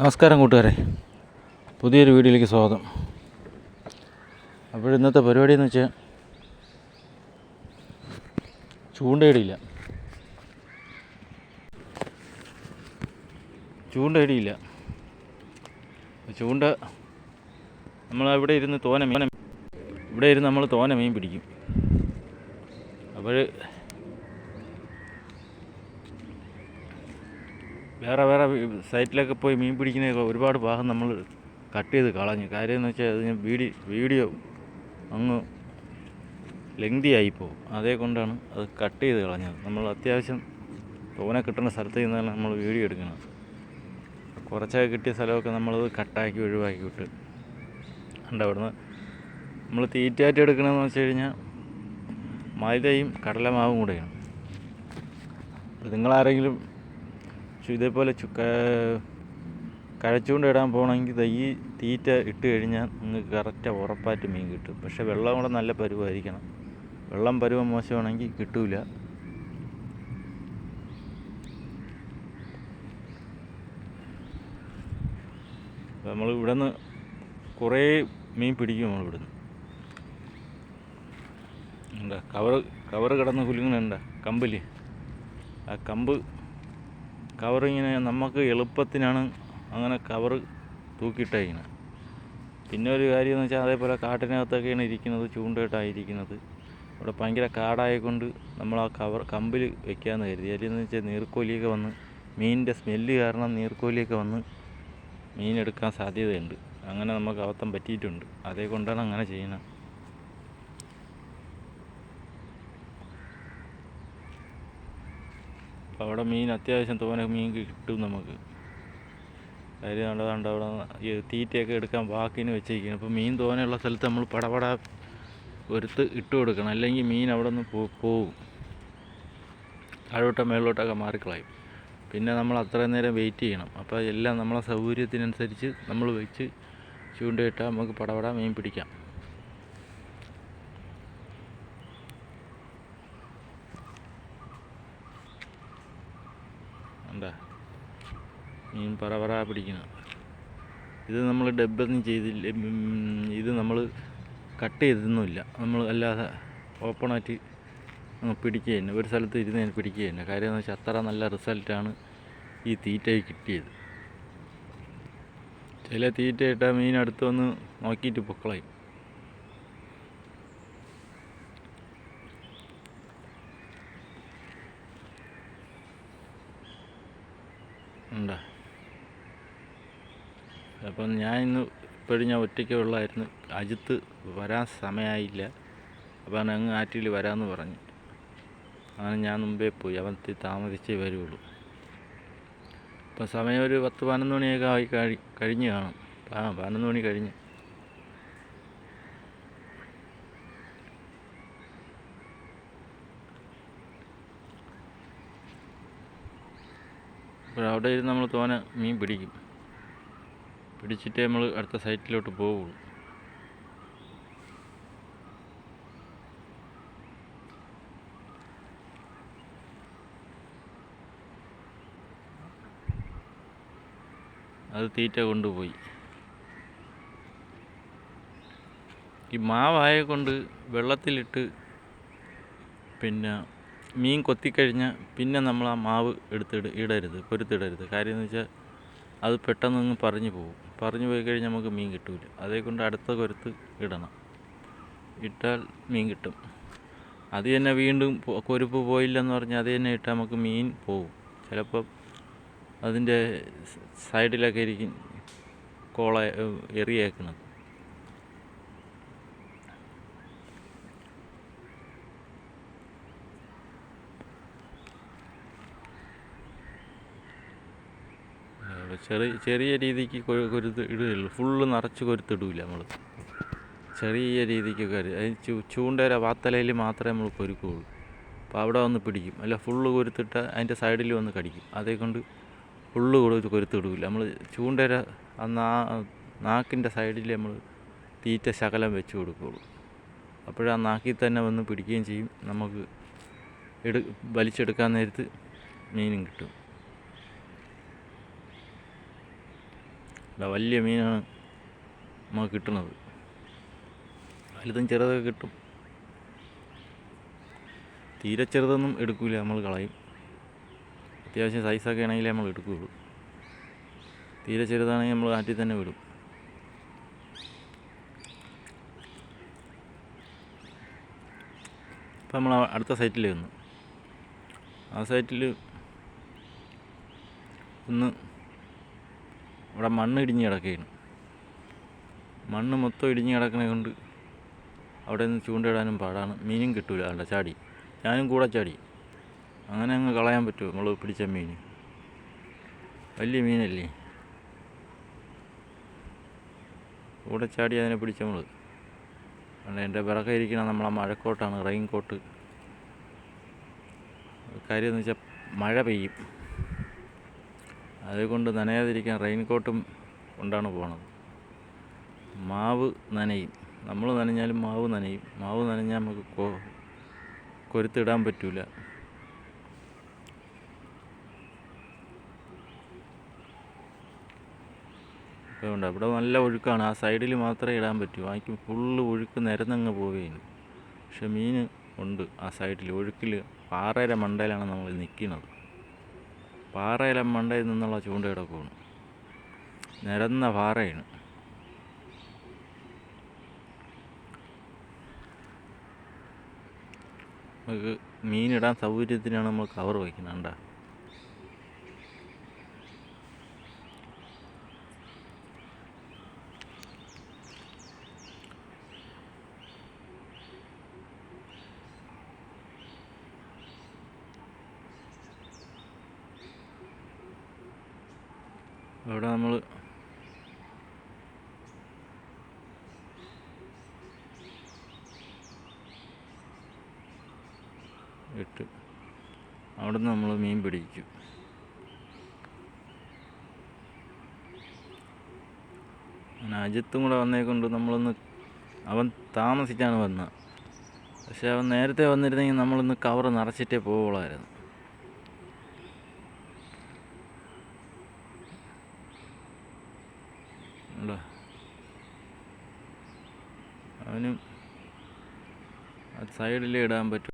നമസ്കാരം കൂട്ടുകാരെ. പുതിയൊരു വീഡിയോയിലേക്ക് സ്വാഗതം. അപ്പോൾ ഇന്നത്തെ പരിപാടി എന്ന് വെച്ചാൽ ചൂണ്ടയിടിയില്ല. ചൂണ്ടയിടിയില്ല. ചൂണ്ട നമ്മൾ ഇവിടെ ഇരുന്ന് തോന മീൻ ഇവിടെ ഇരുന്ന് നമ്മൾ തോന മീൻ പിടിക്കും. അപ്പോൾ വേറെ വേറെ സൈറ്റിലൊക്കെ പോയി മീൻ പിടിക്കുന്നതൊക്കെ ഒരുപാട് ഭാഗം നമ്മൾ കട്ട് ചെയ്ത് കളഞ്ഞു. കാര്യം എന്ന് വെച്ചാൽ അതിന് വീഡിയോ വീഡിയോ അങ്ങ് ലെങ്തി ആയിപ്പോവും അതേ കൊണ്ടാണ് അത് കട്ട് ചെയ്ത് കളഞ്ഞത്. നമ്മൾ അത്യാവശ്യം തോനെ കിട്ടുന്ന സ്ഥലത്ത് നിന്നാണ് നമ്മൾ വീഡിയോ എടുക്കുന്നത്. കുറച്ചൊക്കെ കിട്ടിയ സ്ഥലമൊക്കെ നമ്മളത് കട്ടാക്കി ഒഴിവാക്കി വിട്ട് ഉണ്ട് അവിടുന്ന് നമ്മൾ തീറ്റയായിട്ട് എടുക്കണമെന്ന് വെച്ച് കഴിഞ്ഞാൽ മൈദയും കടലമാവും കൂടെയാണ്. നിങ്ങളാരെങ്കിലും ഇതേപോലെ കഴച്ചുകൊണ്ട് ഇടാൻ പോകണമെങ്കിൽ ഈ തീറ്റ ഇട്ട് കഴിഞ്ഞാൽ നിങ്ങൾക്ക് കറക്റ്റ് ഉറപ്പായിട്ട് മീൻ കിട്ടും. പക്ഷേ വെള്ളം കൂടെ നല്ല പരുവായിരിക്കണം. വെള്ളം പരുവം മോശമാണെങ്കിൽ കിട്ടൂല. നമ്മൾ ഇവിടെ നിന്ന് കുറേ മീൻ പിടിക്കും നമ്മൾ ഇവിടുന്ന്. എന്താ കവർ കവർ കിടന്ന് കുലുങ്ങുന്നുണ്ട കമ്പിൽ ആ കമ്പ് കവർ ഇങ്ങനെ നമുക്ക് എളുപ്പത്തിനാണ് അങ്ങനെ കവർ തൂക്കിയിട്ടേക്കുന്നത് പിന്നെ ഒരു കാര്യം എന്ന് വെച്ചാൽ അതേപോലെ കാട്ടിനകത്തൊക്കെയാണ് ഇരിക്കുന്നത് ചൂണ്ടയിട്ടായിരിക്കുന്നത്. ഇവിടെ ഭയങ്കര കാടായതുകൊണ്ട് നമ്മൾ ആ കവർ കമ്പിൽ വെക്കാമെന്ന് കരുതി. അല്ലെന്ന് വെച്ചാൽ നീർക്കോലിയൊക്കെ വന്ന് മീനിന്റെ സ്മെല്ല് കാരണം നീർക്കോലിയൊക്കെ വന്ന് മീൻ എടുക്കാൻ സാധ്യതയുണ്ട്. അങ്ങനെ നമുക്ക് അബദ്ധം പറ്റിയിട്ടുണ്ട്. അതേ കൊണ്ടാണ് അങ്ങനെ ചെയ്യുന്നത്. അപ്പോൾ അവിടെ മീൻ അത്യാവശ്യം തോനെ മീൻ കിട്ടും നമുക്ക്. കാര്യം കണ്ടതാണ്ട് അവിടെ തീറ്റയൊക്കെ എടുക്കാൻ ബാക്കിന് വെച്ചിരിക്കുന്നത് അപ്പോൾ മീൻ തോനെയുള്ള സ്ഥലത്ത് നമ്മൾ പടപട ഒരുത്ത് ഇട്ട് കൊടുക്കണം. അല്ലെങ്കിൽ മീൻ അവിടെ നിന്ന് പോകും താഴോട്ടോ മേളിലോട്ടൊക്കെ മാറിക്കളയും. പിന്നെ നമ്മൾ അത്രയും നേരം വെയിറ്റ് ചെയ്യണം. അപ്പോൾ എല്ലാം നമ്മളെ സൗകര്യത്തിനനുസരിച്ച് നമ്മൾ വെച്ച് ചൂണ്ടയിട്ടാൽ നമുക്ക് പടപട മീൻ പിടിക്കാം. എന്താ മീൻ പറ പറ പിടിക്കണം. ഇത് നമ്മൾ ഡബ്ബൊന്നും ചെയ്തില്ല ഇത് നമ്മൾ കട്ട് ചെയ്തൊന്നുമില്ല നമ്മൾ അല്ലാതെ ഓപ്പണായിട്ട് പിടിക്കുക തന്നെ. ഒരു സ്ഥലത്ത് ഇരുന്ന് ഞാൻ പിടിക്കുക തന്നെ. കാര്യം എന്ന് വെച്ചാൽ അത്ര നല്ല റിസൾട്ടാണ് ഈ തീറ്റയിൽ കിട്ടിയത്. ചില തീറ്റ ഇട്ടാൽ മീൻ അടുത്ത് വന്ന് നോക്കിയിട്ട് പൊക്കളയും ഉണ്ടാ അപ്പം ഞാൻ ഇന്ന് ഇപ്പോഴും ഞാൻ ഒറ്റയ്ക്ക് ഉള്ളായിരുന്നു. അജിത്ത് വരാൻ സമയമായില്ല അവൻ അങ്ങ് ആറ്റിൽ വരാമെന്ന് പറഞ്ഞു. അങ്ങനെ ഞാൻ മുമ്പേ പോയി. അവൻ താമസിച്ചേ വരുള്ളൂ. അപ്പം സമയം ഒരു പത്ത് പതിനൊന്ന് മണിയൊക്കെ ആയി കഴി കഴിഞ്ഞ് കാണും. ആ പതിനൊന്ന് മണി കഴിഞ്ഞ്. അപ്പോൾ അവിടെ ഇരുന്ന് നമ്മൾ തോനെ മീൻ പിടിക്കും. പിടിച്ചിട്ടേ നമ്മൾ അടുത്ത സൈറ്റിലോട്ട് പോവുള്ളൂ. അത് തീറ്റ കൊണ്ടുപോയി. ഈ മാവായ കൊണ്ട് വെള്ളത്തിലിട്ട് പിന്നെ മീൻ കൊത്തിക്കഴിഞ്ഞാൽ പിന്നെ നമ്മൾ ആ മാവ് എടുത്തിട ഇടരുത് പൊരുത്തിടരുത്. കാര്യം എന്ന് വെച്ചാൽ അത് പെട്ടെന്നൊന്ന് പറഞ്ഞു പോകും പറഞ്ഞു പോയി കഴിഞ്ഞാൽ നമുക്ക് മീൻ കിട്ടൂല. അതേക്കൊണ്ട് കൊണ്ട് അടുത്ത കൊരുത്ത് ഇടണം. ഇട്ടാൽ മീൻ കിട്ടും. അത് തന്നെ വീണ്ടും കൊരുപ്പ് പോയില്ലെന്ന് പറഞ്ഞാൽ അത് തന്നെ ഇട്ടാൽ നമുക്ക് മീൻ പോകും ചിലപ്പം അതിന്റെ സൈഡിലൊക്കെ ഇരിക്കും കോള എറിയേക്കുന്നത് അവിടെ ചെറിയ ചെറിയ രീതിക്ക് കൊരുത്ത് ഇടുകയുള്ളൂ. ഫുള്ള് നിറച്ച് കൊരുത്തിടൂല നമ്മൾ ചെറിയ രീതിക്ക് അതിന് അത് ചൂ ചൂണ്ടര വാത്തലയിൽ മാത്രമേ നമ്മൾ കൊരുക്കുകയുള്ളൂ അപ്പോൾ അവിടെ വന്ന് പിടിക്കും. അല്ല ഫുള്ള് കൊരുത്തിട്ട് അതിന്റെ സൈഡിൽ വന്ന് കടിക്കും. അതേ കൊണ്ട് ഫുള്ള് കൊടുത്ത് കൊരുത്തിടൂല. നമ്മൾ ചൂണ്ടര ആ നാ നാക്കിന്റെ സൈഡിൽ നമ്മൾ തീറ്റ ശകലം വെച്ച് കൊടുക്കുകയുള്ളൂ അപ്പോഴാ നാക്കിൽ തന്നെ വന്ന് പിടിക്കുകയും ചെയ്യും. നമുക്ക് എടു വലിച്ചെടുക്കാൻ നേരത്ത് മീനും കിട്ടും ഇവിടെ വലിയ മീനാണ് നമുക്ക് കിട്ടുന്നത് വലുതും ചെറുതൊക്കെ കിട്ടും. തീരെ ചെറുതൊന്നും എടുക്കില്ല നമ്മൾ കളയും. അത്യാവശ്യം സൈസൊക്കെ ആണെങ്കിലേ നമ്മൾ എടുക്കുകയുള്ളൂ. തീരെ ചെറുതാണെങ്കിൽ നമ്മൾ ആറ്റിൽ തന്നെ വിടും. ഇപ്പം നമ്മൾ അടുത്ത സൈറ്റിൽ വന്നു. ആ സൈറ്റിൽ ഒന്ന് ഇവിടെ മണ്ണ് ഇടിഞ്ഞ് കിടക്കുകയാണ്. മണ്ണ് മൊത്തം ഇടിഞ്ഞ് കിടക്കണ കൊണ്ട് അവിടെ നിന്ന് ചൂണ്ടയിടാനും പാടാണ്. മീനും കിട്ടൂല അല്ല ചാടി. ഞാനും കൂടെ ചാടി. അങ്ങനെ അങ്ങ് കളയാൻ പറ്റുമോ? നമ്മൾ പിടിച്ച മീൻ വലിയ മീനല്ലേ? കൂടെ ചാടി അതിനെ പിടിച്ച നമ്മൾ അല്ല എന്റെ പിറകെ ഇരിക്കണ നമ്മളെ മഴക്കോട്ടാണ് റെയിൻ കോട്ട് കാര്യം വെച്ചാൽ മഴ പെയ്യും. അതുകൊണ്ട് നനയാതിരിക്കാൻ റെയിൻ കോട്ടും കൊണ്ടാണ് പോണത്. മാവ് നനയും. നമ്മൾ നനഞ്ഞാലും മാവ് നനയും. മാവ് നനഞ്ഞാൽ നമുക്ക് കൊ കൊരുത്തിടാൻ പറ്റൂല. ഇപ്പോൾ ഉണ്ട് ഇവിടെ നല്ല ഒഴുക്കാണ്. ആ സൈഡിൽ മാത്രമേ ഇടാൻ പറ്റൂ. ബാക്കി ഫുള്ള് ഒഴുക്ക് നിരന്നങ്ങ് പോവുകയാണ്. പക്ഷെ മീൻ ഉണ്ട് ആ സൈഡിൽ. ഒഴുക്കിൽ പാറയുടെ മണ്ടയിലാണ് നമ്മൾ നിൽക്കുന്നത്. പാറയിലെ മണ്ടയിൽ നിന്നുള്ള ചൂണ്ട കിടക്കുകയാണ് നിരന്ന പാറയാണ്. നമുക്ക് മീനിടാൻ സൗകര്യത്തിനാണ് നമ്മൾ കവർ വയ്ക്കുന്നത് അവിടെ നമ്മൾ ഇട്ട് അവിടെ നമ്മൾ മീൻ പിടിക്കും. അങ്ങനെ അജിത്തും കൂടെ വന്നേക്കൊണ്ട് നമ്മളൊന്ന് അവൻ താമസിച്ചാണ് വന്നത്. പക്ഷെ അവൻ നേരത്തെ വന്നിരുന്നെങ്കിൽ നമ്മളൊന്ന് കവർ നിറച്ചിട്ടേ പോവുള്ളായിരുന്നു ഉണ്ടോ അവനും സൈഡിൽ ഇടാൻ പറ്റും.